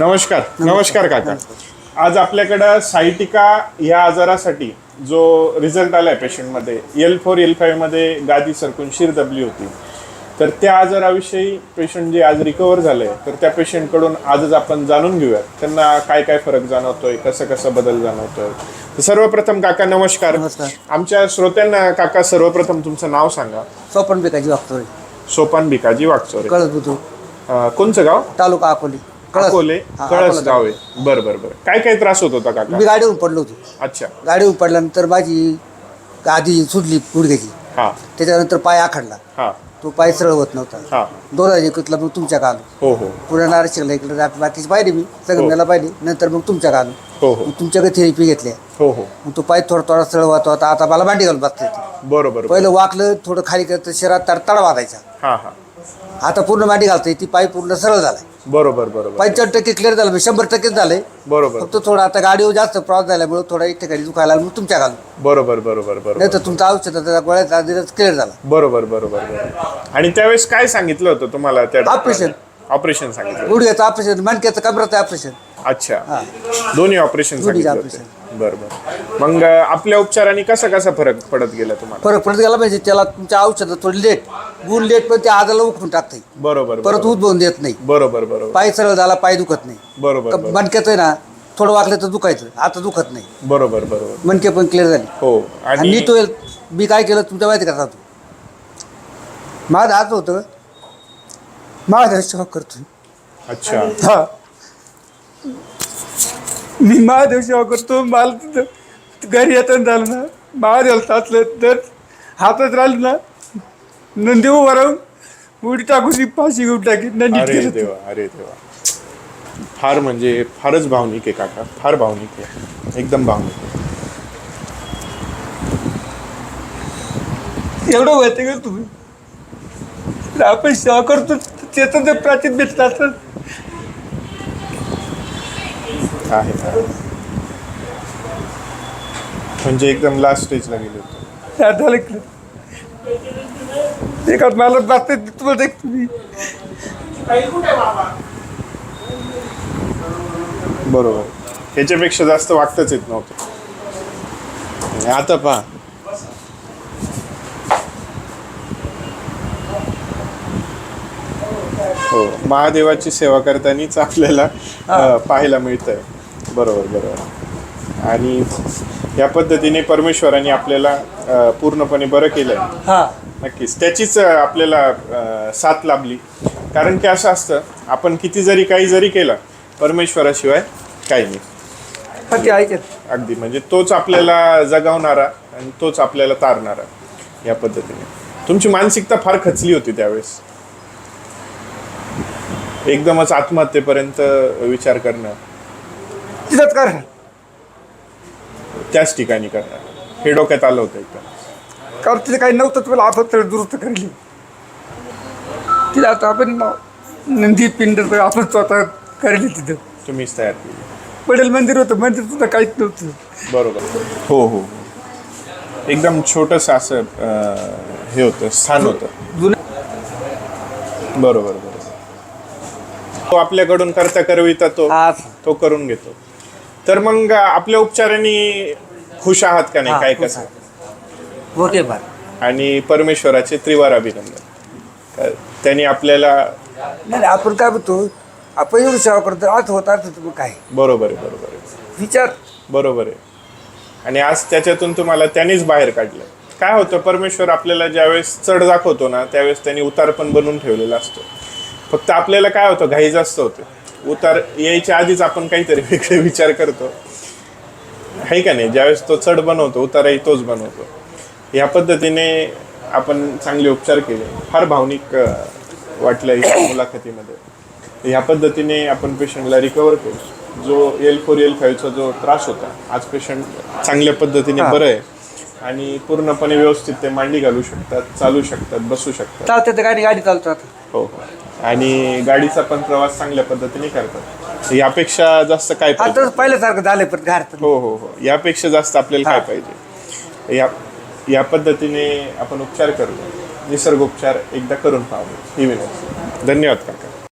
नमस्कार नमस्कार काका. आज आपल्याकडं सायटिका ह्या आजारासाठी जो रिझल्ट आलाय पेशंटमध्ये एल फोर एल फाईव्हमध्ये गादी सरकून शिर दबली होती. तर त्या आजाराविषयी पेशंट जे आज रिकवर झाले तर त्या पेशंटकडून आजच आपण जाणून घेऊयात. त्यांना काय काय फरक जाणवतोय कसं कसं बदल जाणवतोय. तर सर्वप्रथम काका नमस्कार. नमस्कार. आमच्या श्रोत्यांना काका सर्वप्रथम तुमचं नाव सांगा. सोपन बेकाची वागतोय सोपान भिकाजी वागचोरे कळस बुद्रू अं, कोणचं गाव? तालुका अकोली. कळस. अकोले हा, कळस अकोला गाव आहे. बर बर बर. काय काय त्रास होत होता काका? मी गाडीवरून पडलो होतो. अच्छा. गाडीवरून पडल्यानंतर माझी आधी सुटली गुडघ्याची हा. त्याच्यानंतर पाय आखडला. हा. तो पाय सरळ होत नव्हता. हा. दोन हजार एकवीसला मग तुमच्या आलो हो हो. पुढे नाशिकला इकडे रात- बाकीची पाहिली मी. संगमनेरला पाहिली. नंतर मग तुमच्या आलो हो हो. मग तुमच्याकडे थेरपी घेतल्या. हो हो. मग तो पाय थोडा थोडा सरळ होत होता. आता मला मांडी घालून बसता येते. बरोबर पहिलं वाकलं थोडं खाली करतं शरीरात तडतडा वाजायचा. हा हा. आता पूर्ण मांडी घालता ती पाय पूर्ण सरळ झालाय. बरोबर बरोबर. पंच्याहत्तर टक्के क्लिअर झालं म्हणजे शंभर टक्केच झालंय बरोबर. फक्त थोडं आता गाडीवर जास्त प्रवास झाल्यामुळे थोडा एक ठिकाणी दुखायला लागलं, मग तुमच्या घालून. बरोबर बरोबर बरोबर. नाही तर तुमचं औषधाचा गोळ्याचा दिवस क्लिअर झाला. बरोबर बरोबर बरोबर. आणि त्यावेळेस काय सांगितलं होतं तुम्हाला त्या Operation. ऑपरेशन. सांगितलं. गुडघ्याचं ऑपरेशन मणक्याचं कमराचं ऑपरेशन. अच्छा. हा. दोन्ही ऑपरेशन दोन्ही सांगितलं होते. बरोबर मग अं, आपल्या उपचारांनी कसा कसा फरक पडत गेला तुम्हाला? फरक पडत गेला पाहिजे त्याला तुमच्या औषधात थोडी लेट. गुण लेट पण त्या आजाला उखडून टाकते बरोबर परत उद्भवून देत नाही. बरोबर बरोबर. पाय सरळ झाला पाय दुखत नाही. बरोबर बरोबर. मणक्याचं आहे ना थोडं वाकलं तर दुखायचं आता दुखत नाही. बरोबर बरोबर. मणके पण क्लिअर झाली. हो आणि आणि मी तो मी काय केलं तुमच्या माहिती का तो माझं हात होतं माझा शॉक करतोय अच्छा. हा. मी महादेव सेवा करतो मला तिथं घरी येताना झालं ना महादेव टाचलं तर हातात राहिलं ना. नंदी उभा राहून उडी टाकून ती फाशी घेऊन टाकी. नंदी अरे देवा अरे देवा. फार म्हणजे फारच भावनिक आहे काका. फार भावनिक आहे. एकदम भावनिक आहे. एवढं माहिती का तुम्ही. आपण सेवा करतो त्याचं जर प्राचीन भेटलं असतं आहे आहे. म्हणजे एकदम लास्ट स्टेजला गेले होते. त्या झालं की एखाद मला बसते तुम्हाला देख तुम्ही बरोबर. ह्याच्यापेक्षा जास्त वागताच येत नव्हतं. आता पहा. हो महादेवाची सेवा करतानाच आपल्याला पाहायला मिळतंय. बरोबर बरोबर. आणि या पद्धतीने परमेश्वराने आपल्याला पूर्णपणे बरं केलंय. हा. नक्कीच. त्याचीच आपल्याला साथ लाभली. कारण की असं असतं आपण किती जरी काही जरी केलं परमेश्वराशिवाय काही नाही. अगदी. म्हणजे तोच आपल्याला जगावणारा आणि तोच आपल्याला तारणारा या पद्धतीने. तुमची मानसिकता फार खचली होती त्यावेळेस. एकदमच आत्महत्येपर्यंत विचार करणं. तिथंच त्याच ठिकाणी करणं. हे डोक्यात आलं होतं एकदम. कारण तिथे काही नव्हतं तुम्हाला आपण तर दुरुस्त करली. तिला आता आपण नंदी पिंड आपण स्वतः करली तिथं. तुम्हीच तयार केली. पडेल मंदिर होतं मंदिर सुद्धा काहीच नव्हतं. बरोबर. हो हो. हो. एकदम छोटस असं अं, हे होतं स्थान होतं. जुनं बरोबर बरोबर. तो आपल्याकडून करता करविता तो तो करून घेतो. तर मग आपल्या उपचारांनी खुश आहात का नाही? काय कसं? ओके बार आणि परमेश्वराचे त्रिवार अभिनंदन. त्यांनी आपल्याला नाही आपण काय म्हणतो आपण एवढी सेवा करतो आज होत अर्थ तुम्ही काय? बरोबर आहे बरोबर आहे. विचार. बरोबर आहे. आणि आज त्याच्यातून तुम्हाला त्यांनीच बाहेर काढलं. काय होतं परमेश्वर आपल्याला ज्यावेळेस चढ दाखवतो ना त्यावेळेस त्यांनी उतार पण बनवून ठेवलेला असतो. फक्त आपल्याला काय होतं घाई जास्त होते. उतार यायच्या आधीच आपण काहीतरी वेगळे विचार करतो. आहे का नाही? ज्यावेळेस तो चढ बनवतो उतारही तोच बनवतो. या पद्धतीने आपण चांगले उपचार केले. फार भावनिक वाटलं या मुलाखतीमध्ये. या पद्धतीने आपण पेशंटला रिकवर केलं जो एल फोर एल फाईव्हचा जो त्रास होता आज पेशंट चांगल्या पद्धतीने बरं आहे. आणि पूर्णपणे व्यवस्थित ते मांडी घालू शकतात चालू शकतात बसू शकतात. चालते गाडी गाडी चालतात हो हो. आणि गाडीचा पण प्रवास चांगल्या पद्धतीने करतात. यापेक्षा जास्त काय पहिल्यासारखं झालं पण हो हो हो. यापेक्षा जास्त आपल्याला काय पाहिजे? या या पद्धतीने आपण उपचार करतो निसर्गोपचार एकदा करून पाहावे ही विनंती. धन्यवाद काका.